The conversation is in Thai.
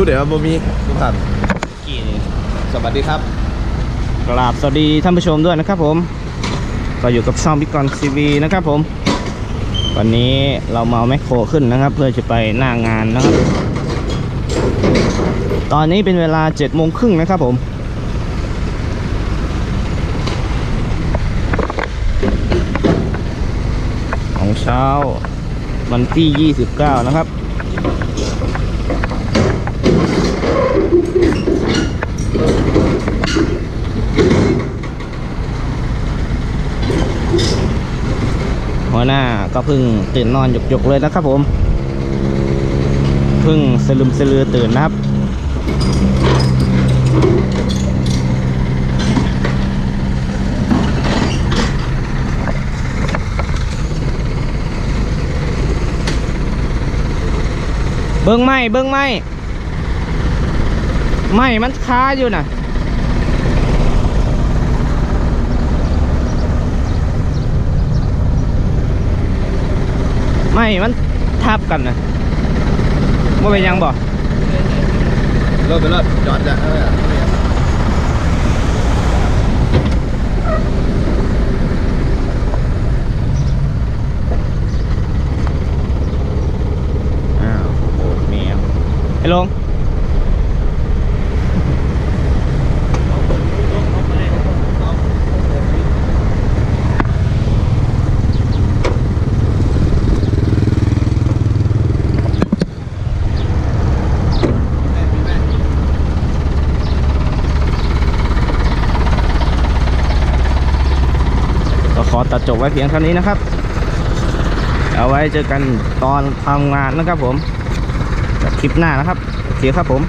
พูดเดี๋ยวบ่มีทุกท่านสวัสดีครับกราบสวัสดีท่านผู้ชมด้วยนะครับผมก็อยู่กับช่องพิกรทีวีนะครับผม วันนี้เรามาเอาแมคโครขึ้นนะครับ เพื่อจะไปหน้างานนะครับ ตอนนี้เป็นเวลา7จ็ดโมงครึ่งนะครับผมของเช้าวันที่ 29 นะครับ หัวหน้าก็เพิ่งตื่นนอนหยกๆเลยนะครับผมเพิ่งสลึมสลือตื่นนะครับเบิ้งไหมเบิ้งไหมไหมมันค้าอยู่น่ะ ไม่มันทับกันนะว่าเป็นยังบ่เลิกไปเลิกจอดจ้ะเอออ้าวโอ้เมียไอ้ลง ขอตัดจบไว้เพียงเท่านี้นะครับ เอาไว้เจอกันตอนทำงานนะครับผมคลิปหน้านะครับโอเคครับผม